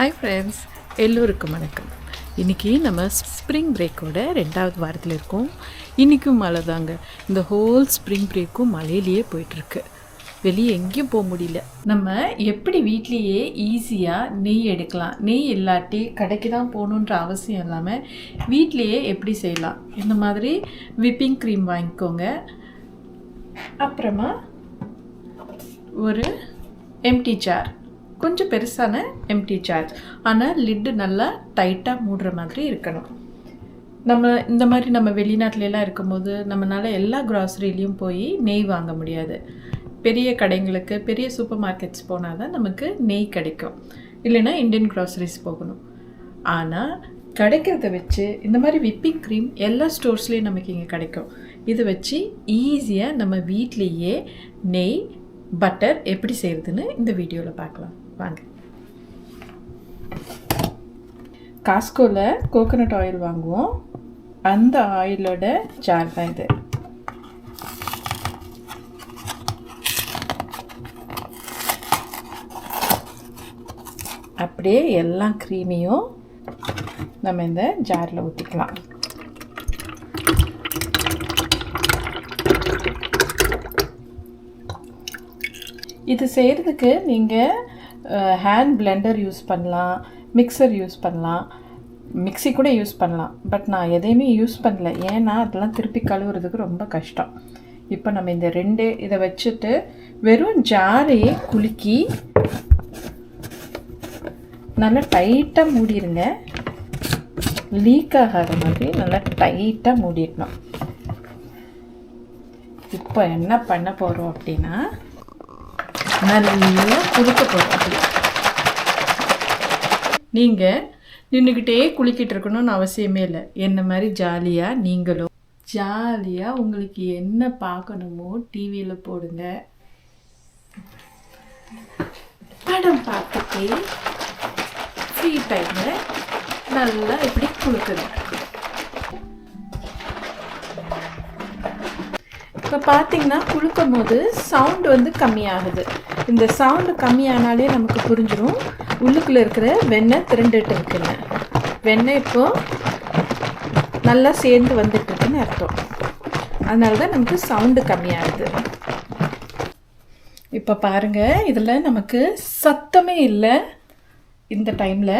Hi friends எல்லோருக்கும் வணக்கம். இன்றைக்கி நம்ம ஸ்ப்ரிங் பிரேக்கோட ரெண்டாவது வாரத்தில் இருக்கோம். இன்றைக்கும் மழை தாங்க. இந்த ஹோல் ஸ்ப்ரிங் பிரேக்கும் மழையிலேயே போயிட்டுருக்கு. வெளியே எங்கேயும் போக முடியல. நம்ம எப்படி வீட்லேயே ஈஸியாக நெய் எடுக்கலாம் நெய் இல்லாட்டி கடைக்கு தான் போகணுன்ற அவசியம் இல்லாமல் வீட்லேயே எப்படி செய்யலாம்? இந்த மாதிரி விப்பிங் க்ரீம் வாங்கிக்கோங்க. அப்புறமா ஒரு எம்டி ஜார் கொஞ்சம் பெருசான எம்டி சார்ஜ் ஆனால் லிட்டு நல்லா டைட்டாக மூடுற மாதிரி இருக்கணும். நம்ம இந்த மாதிரி நம்ம வெளிநாட்டிலலாம் இருக்கும்போது நம்மளால் எல்லா கிராசரிலையும் போய் நெய் வாங்க முடியாது. பெரிய கடைங்களுக்கு பெரிய சூப்பர் மார்க்கெட்ஸ் போனால் தான் நமக்கு நெய் கிடைக்கும். இல்லைன்னா இந்தியன் கிராசரிஸ் போகணும். ஆனால் கிடைக்கிறத வச்சு இந்த மாதிரி விப்பிங் க்ரீம் எல்லா ஸ்டோர்ஸ்லேயும் நமக்கு இங்கே கிடைக்கும். இதை வச்சு ஈஸியாக நம்ம வீட்லேயே நெய் பட்டர் எப்படி செய்கிறதுன்னு இந்த வீடியோவில் பார்க்கலாம். வாங்க. காஸ்கோவில் கோகோனட் ஆயில் வாங்குவோம். அந்த ஆயிலோட ஜார் தான் இது. அப்படியே எல்லா க்ரீமையும் நம்ம இந்த ஜாரில் ஊற்றிக்கலாம் இது செய்கிறதுக்கு நீங்கள் ஹேண்ட் பிளெண்டர் யூஸ் பண்ணலாம் மிக்சர் யூஸ் பண்ணலாம். மிக்ஸி கூட யூஸ் பண்ணலாம். பட் நான் எதையுமே யூஸ் பண்ணல. ஏன்னா அதெல்லாம் திருப்பி கழுவுறதுக்கு ரொம்ப கஷ்டம். இப்போ நம்ம இந்த ரெண்டு இதை வச்சுட்டு வெறும் ஜாரையே குலுக்கி நல்லா டைட்டாக மூடிடுங்க லீக் ஆகாத மாதிரி நல்லா டைட்டாக மூடிடணும். இப்போ என்ன பண்ண போகிறோம் அப்படின்னா நல்லா குளிக்க போகிறோம் அப்படி நீங்கள் நின்றுக்கிட்டே குளிக்கிட்டு இருக்கணும்னு அவசியமே இல்லை. என்ன மாதிரி ஜாலியாக நீங்களும் ஜாலியாக உங்களுக்கு என்ன பார்க்கணுமோ டிவியில் போடுங்க. படம் பார்த்துட்டு ஃப்ரீ டைமில் நல்லா இப்படி குளிக்குங்க இப்போ பார்த்தீங்கன்னா குளுக்கும் போது சவுண்டு வந்து கம்மியாகுது. இந்த சவுண்டு கம்மியானாலே நமக்கு புரிஞ்சிடும் உள்ளுக்குள்ளே இருக்கிற வெண்ணெய் திரண்டுட்டு இருக்குன்னு. வெண்ணெய் இப்போது நல்லா சேர்ந்து வந்துட்டுருக்குன்னு அர்த்தம். அதனால தான் நமக்கு சவுண்டு கம்மியாகுது. இப்போ பாருங்கள் இதில் நமக்கு சத்தமே இல்லை. இந்த டைமில்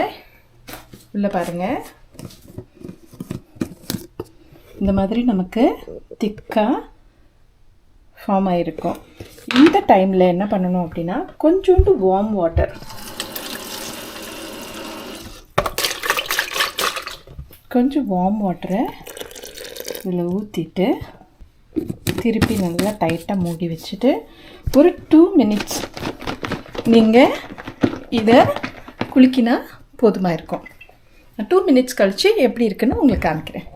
உள்ளே பாருங்கள் இந்த மாதிரி நமக்கு திக்காக ஃபார்ம் ஆகிருக்கும் இந்த டைமில் என்ன பண்ணணும் அப்படின்னா கொஞ்சோண்டு வார்ம் வாட்டர் கொஞ்சம் வார்ம் வாட்டரை இதில் ஊற்றிட்டு திருப்பி நல்லா டைட்டாக மூடி வச்சுட்டு ஒரு டூ மினிட்ஸ் நீங்கள் இதை குலுக்கினா போதுமாக இருக்கும். டூ மினிட்ஸ் கழித்து எப்படி இருக்குன்னு உங்களுக்கு காமிக்கிறேன்.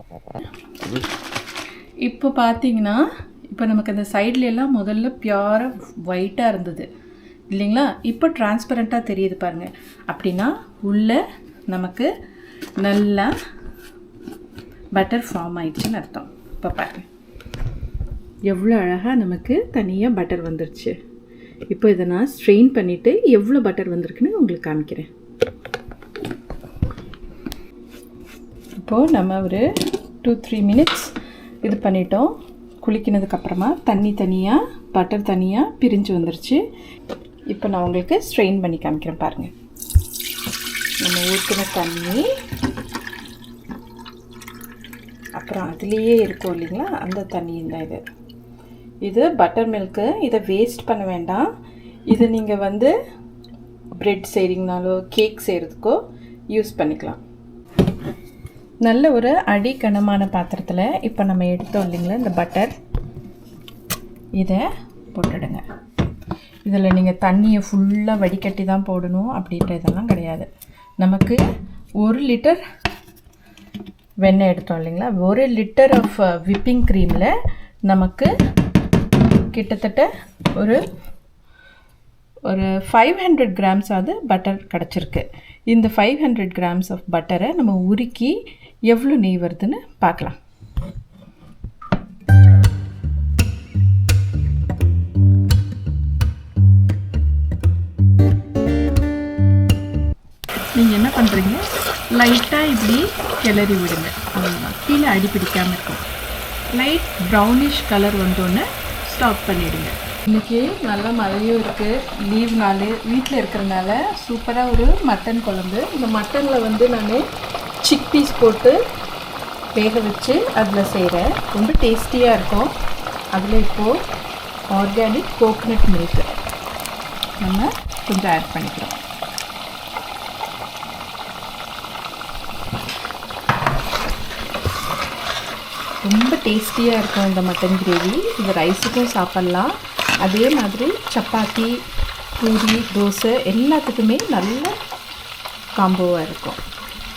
இப்போ பார்த்தீங்கன்னா இப்போ நமக்கு அந்த சைடில் எல்லாம் முதல்ல பியூராக ஒயிட்டாக இருந்தது. இல்லைங்களா? இப்போ டிரான்ஸ்பரண்ட்டாக தெரியுது பாருங்கள் அப்படின்னா உள்ளே நமக்கு நல்லா பட்டர் ஃபார்ம் ஆயிடுச்சுன்னு அர்த்தம். இப்போ பாருங்கள் எவ்வளோ அழகாக நமக்கு தனியாக பட்டர் வந்துருச்சு. இப்போ இதை நான் ஸ்ட்ரெயின் பண்ணிவிட்டு எவ்வளோ பட்டர் வந்திருக்குன்னு உங்களுக்கு காமிக்கிறேன். இப்போது நம்ம ஒரு டூ த்ரீ மினிட்ஸ் இது பண்ணிட்டோம். குளிக்கினதுக்கப்புறமா தண்ணி தனியாக பட்டர் தனியாக பிரிஞ்சு வந்துருச்சு. இப்போ நான் உங்களுக்கு ஸ்ட்ரெயின் பண்ணி காமிக்கிறேன் பாருங்கள் நம்ம ஊற்றின தண்ணி அப்புறம் அதுலேயே இருக்கும் இல்லைங்களா? அந்த தண்ணியும் தான் இது. இது பட்டர் மில்க்கு இதை வேஸ்ட் பண்ண வேண்டாம். இது நீங்கள் வந்து ப்ரெட் செய்கிறீங்கனாலோ கேக் செய்கிறதுக்கோ யூஸ் பண்ணிக்கலாம். நல்ல ஒரு அடி கனமான பாத்திரத்தில் இப்போ நம்ம எடுத்தோம் இல்லைங்களா இந்த பட்டர் இதை போட்டுடுங்க. இதில் நீங்கள் தண்ணியை ஃபுல்லாக வடிகட்டி தான் போடணும் அப்படின்ற இதெல்லாம் கிடையாது. நமக்கு ஒரு லிட்டர் வெண்ணெய் எடுத்தோம் இல்லைங்களா ஒரு லிட்டர் ஆஃப் விப்பிங் க்ரீமில் நமக்கு கிட்டத்தட்ட ஒரு ஒரு ஃபைவ் ஹண்ட்ரட் கிராம்ஸ் ஆகுது பட்டர் கிடச்சிருக்கு. இந்த ஃபைவ் ஹண்ட்ரட் கிராம்ஸ் ஆஃப் பட்டரை நம்ம உருக்கி எவ்வளோ நெய் வருதுன்னு பார்க்கலாம். நீங்கள் என்ன பண்றீங்க? லைட்டாக இப்படி கிளறி விடுங்க. அவ்வளோதான் கீழே அடி பிடிக்காமல் இருக்கும். லைட் ப்ரௌனிஷ் கலர் வந்தோடனே ஸ்டாப் பண்ணிவிடுங்க இன்றைக்கி நல்ல மழையும் இருக்குது லீவ் நாள். வீட்டில் இருக்கிறனால சூப்பராக ஒரு மட்டன் குழம்பு. இந்த மட்டனில் வந்து நான் சிக் பீஸ் போட்டு வேக வச்சு அதில் செய்கிறேன் ரொம்ப டேஸ்டியாக இருக்கும். அதில் இப்போது ஆர்கானிக் கோகனட் மில்க் நம்ம கொஞ்சம் ஆட் பண்ணிக்கிறோம். ரொம்ப டேஸ்டியாக இருக்கும் இந்த மட்டன் கிரேவி இது ரைஸுக்கும் சாப்பிட்லாம். அதே மாதிரி சப்பாத்தி பூரி தோசை எல்லாத்துக்குமே நல்ல காம்போவாக இருக்கும்.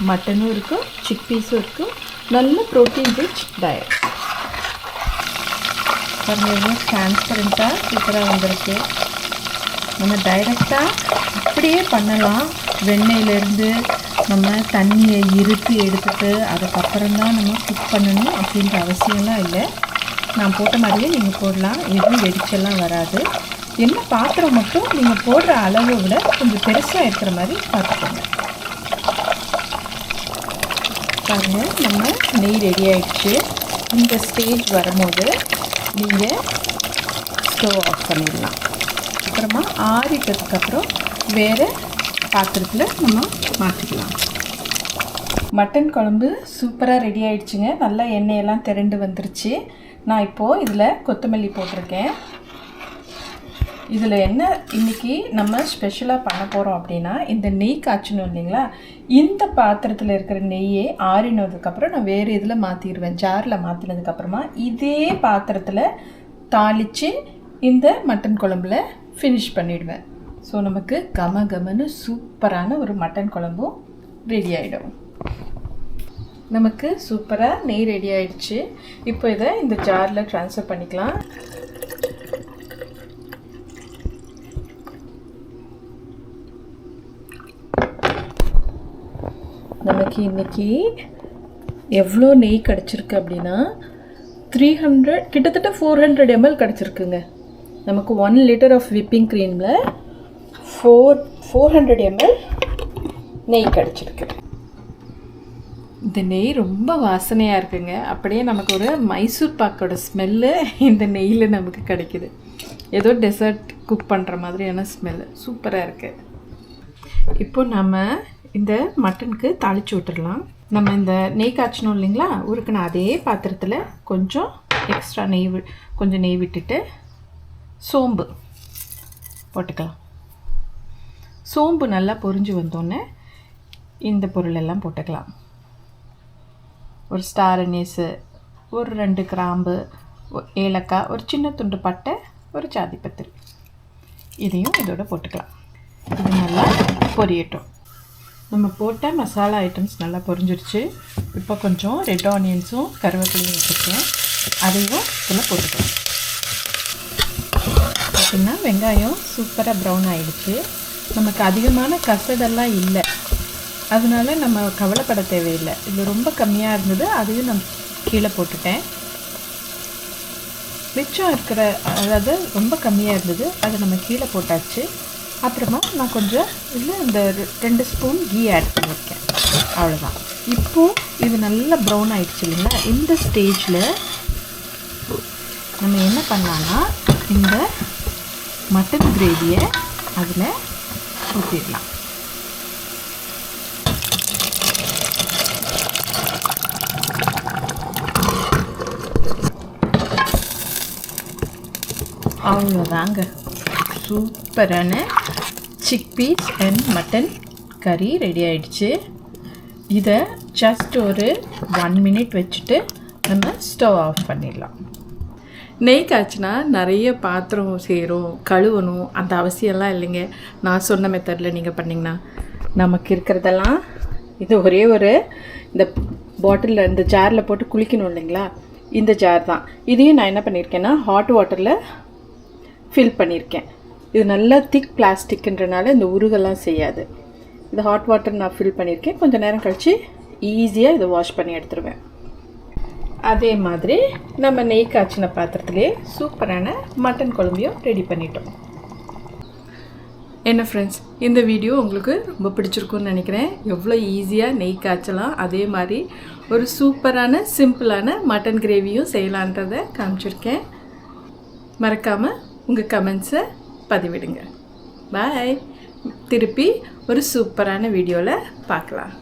மட்டனும் இருக்கும் சிக் பீஸும் இருக்கும். நல்ல ப்ரோட்டீன் ரிச் டயட் பாருங்கள் எவ்வளோ டிரான்ஸ்பரண்ட்டாக சூப்பராக வந்திருக்கு. நம்ம டைரெக்டாக அப்படியே பண்ணலாம். வெண்ணெயிலேருந்து நம்ம தண்ணியை இருத்து எடுத்துட்டு அதுக்கப்புறம் தான் நம்ம குக் பண்ணணும் அப்படின்ற அவசியம்லாம் இல்லை. நான் போட்ட மாதிரியே நீங்கள் போடலாம். எதுவும் வெடிச்செல்லாம் வராது. என்ன பாத்திரம் மட்டும் நீங்கள் போடுற அளவை விட கொஞ்சம் பெருசாக இருக்கிற மாதிரி பார்த்துக்கோங்க. பாருங்கள் நம்ம நெய் ரெடி ஆயிடுச்சு. இந்த ஸ்டேஜ் வரும்போது நீங்கள் ஸ்டவ் ஆஃப் பண்ணிடலாம். அப்புறமா ஆறிட்டதுக்கப்புறம் வேறு பாத்திரத்தில் நம்ம மாற்றிக்கலாம் மட்டன் குழம்பு சூப்பராக ரெடி ஆயிடுச்சுங்க. நல்லா எண்ணெயெல்லாம் திரண்டு வந்துருச்சு. நான் இப்போது இதில் கொத்தமல்லி போட்டிருக்கேன். இதில் என்ன இன்றைக்கி நம்ம ஸ்பெஷலாக பண்ண போகிறோம் அப்படின்னா இந்த நெய் காய்ச்சணும் இல்லைங்களா? இந்த பாத்திரத்தில் இருக்கிற நெய்யை ஆறினதுக்கப்புறம் நான் வேறு இதில் மாற்றிடுவேன் ஜாரில் மாற்றினதுக்கப்புறமா இதே பாத்திரத்தில் தாளித்து இந்த மட்டன் குழம்புல ஃபினிஷ் பண்ணிவிடுவேன் ஸோ நமக்கு கம கமன்னு சூப்பரான ஒரு மட்டன் குழம்பும் ரெடி ஆகிடும் நமக்கு சூப்பராக நெய் ரெடி ஆயிடுச்சு. இப்போ இதை இந்த ஜாரில் ட்ரான்ஸ்ஃபர் பண்ணிக்கலாம். நமக்கு இன்றைக்கி எவ்வளோ நெய் கிடச்சிருக்கு அப்படின்னா த்ரீ ஹண்ட்ரட் கிட்டத்தட்ட ஃபோர் ஹண்ட்ரட் எம்எல் கிடச்சிருக்குங்க. நமக்கு ஒன் லிட்டர் ஆஃப் விப்பிங் க்ரீமில் ஃபோர் ஃபோர் ஹண்ட்ரட் எம்எல் நெய் கிடச்சிருக்கு. இந்த நெய் ரொம்ப வாசனையாக இருக்குங்க. அப்படியே நமக்கு ஒரு மைசூர் பாக்கோட ஸ்மெல்லு இந்த நெய்யில் நமக்கு கிடைக்குது. ஏதோ டெசர்ட் குக் பண்ணுற மாதிரியான ஸ்மெல்லு சூப்பராக இருக்குது இப்போ நம்ம இந்த மட்டனுக்கு தாளித்து விட்டுடலாம் நம்ம இந்த நெய் காய்ச்சணும் இல்லைங்களா? உருக்குன அதே பாத்திரத்தில் கொஞ்சம் எக்ஸ்ட்ரா நெய் வி கொஞ்சம் நெய் விட்டுட்டு சோம்பு போட்டுக்கலாம். சோம்பு நல்லா பொரிஞ்சு வந்தோடனே இந்த பொருளெல்லாம் போட்டுக்கலாம். ஒரு ஸ்டார் அனீஸு ஒரு ரெண்டு கிராம்பு ஏலக்காய் ஒரு சின்ன துண்டு பட்டை ஒரு சாதிப்பத்திரி இதையும் இதோட போட்டுக்கலாம். இது நல்லா பொரியட்டும். நம்ம போட்ட மசாலா ஐட்டம்ஸ் நல்லா பொரிஞ்சிருச்சு. இப்போ கொஞ்சம் ரெட் ஆனியன்ஸும் கருவேப்பிலையும் வச்சுருக்கேன். அதையும் இதில் போட்டுக்கலாம். பார்த்திங்கன்னா வெங்காயம் சூப்பராக ப்ரௌன் ஆகிடுச்சு நமக்கு அதிகமான கசடெல்லாம் இல்லை. அதனால நம்ம கவலைப்பட தேவையில்லை. இது ரொம்ப கம்மியாக இருந்தது. அதையும் நான் கீழே போட்டுட்டேன். மிச்சம் இருக்கிற அதாவது ரொம்ப கம்மியாக இருந்தது. அதை நம்ம கீழே போட்டாச்சு. அப்புறமா நான் கொஞ்சம் இதில் இந்த ரெண்டு ஸ்பூன் கீ ஆட் பண்ணியிருக்கேன். அவ்வளோதான் இப்போது இது நல்லா ப்ரௌன் ஆகிடுச்சு இல்லைங்களா? இந்த ஸ்டேஜில் நம்ம என்ன பண்ணலான்னா இந்த மட்டன் கிரேவியை அதில் ஊற்றிடலாம் அவ்வளோதாங்க சூப்பரான சிக்பீஸ் அண்ட் மட்டன் கறி ரெடி ஆயிடுச்சு. இதை ஜஸ்ட் ஒரு ஒன் மினிட் வச்சுட்டு நம்ம ஸ்டவ் ஆஃப் பண்ணிடலாம். நெய் காய்ச்சினா நிறைய பாத்திரம் சேரும் கழுவணும். அந்த அவசியம்லாம் இல்லைங்க. நான் சொன்ன மெத்தடில் நீங்கள் பண்ணிங்கன்னா. நமக்கு இருக்கிறதெல்லாம் இது ஒரே ஒரு இந்த பாட்டிலில் இந்த ஜாரில் போட்டு குளிக்கணும் இல்லைங்களா? இந்த ஜார் தான். இதையும் நான் என்ன பண்ணியிருக்கேன்னா ஹாட் வாட்டரில் ஃபில் பண்ணியிருக்கேன். இது நல்லா திக் பிளாஸ்டிக்ன்றனால இந்த உருகெல்லாம் செய்யாது. இது ஹாட் வாட்டர் நான் ஃபில் பண்ணியிருக்கேன். கொஞ்சம் நேரம் கழித்து ஈஸியாக இதை வாஷ் பண்ணி எடுத்துருவேன். அதே மாதிரி நம்ம நெய் காய்ச்சின பாத்திரத்துலேயே சூப்பரான மட்டன் குழம்பையும் ரெடி பண்ணிட்டோம். என்ன ஃப்ரெண்ட்ஸ் இந்த வீடியோ உங்களுக்கு ரொம்ப பிடிச்சிருக்குன்னு நினைக்கிறேன். எவ்வளோ ஈஸியாக நெய் காய்ச்சலாம். அதே மாதிரி ஒரு சூப்பரான சிம்பிளான மட்டன் கிரேவியும் செய்யலான்றதை காமிச்சிருக்கேன். மறக்காமல் உங்கள் கமெண்ட்ஸை பதிவிடுங்க. பாய் திருப்பி ஒரு சூப்பரான வீடியோவில் பார்க்கலாம்